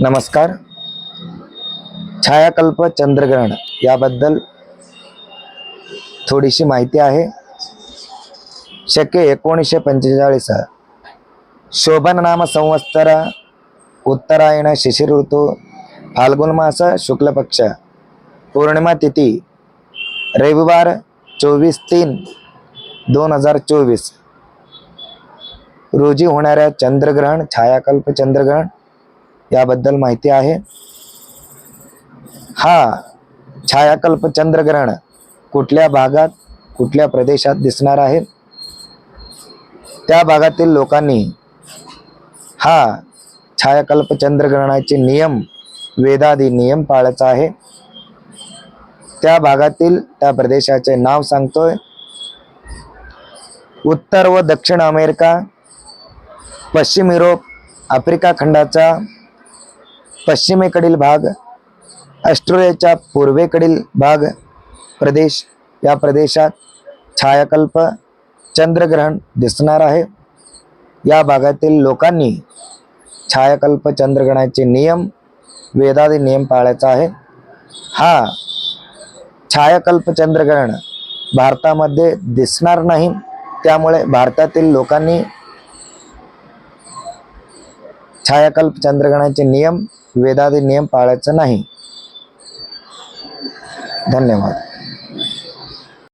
नमस्कार. छायाकल्प चंद्रग्रहण याबद्दल थोडीशी माहिती आहे. शके एकोणीसशे पंचेचाळीस शोभन नाम संवत्सर उत्तरायण शिशिर ऋतू फाल्गुन मास शुक्ल पक्ष पौर्णिमा तिथी रविवार चोवीस तीन दोन हजार चोवीस. रोजी होणाऱ्या चंद्रग्रहण छायाकल्प चंद्रग्रहण याबद्दल माहिती आहे. हा छायाकल्प चंद्रग्रहण कुठल्या भागात कुठल्या प्रदेशात दिसणार आहे? त्या भागातील लोकांनी हा छायाकल्प चंद्रग्रहणाचे नियम वेदादी नियम पाळायचा आहे. त्या भागातील त्या प्रदेशाचे नाव सांगतोय. उत्तर व दक्षिण अमेरिका पश्चिम युरोप आफ्रिका खंडाचा पश्चिमेकडील भाग ऑस्ट्रेलियाच्या पूर्वेकडील भाग प्रदेश या प्रदेशात छायाकल्प चंद्रग्रहण दिसणार आहे. या भागातील लोकांनी छायाकल्प चंद्रग्रहणाचे नियम वेदादी नियम पाळायचा आहे. हा छायाकल्प चंद्रग्रहण भारतामध्ये दिसणार नाही. त्यामुळे भारतातील लोकांनी छायाकल्प चंद्रग्रहणाचे नियम वेदादी नियम पाळायचं नाही. धन्यवाद.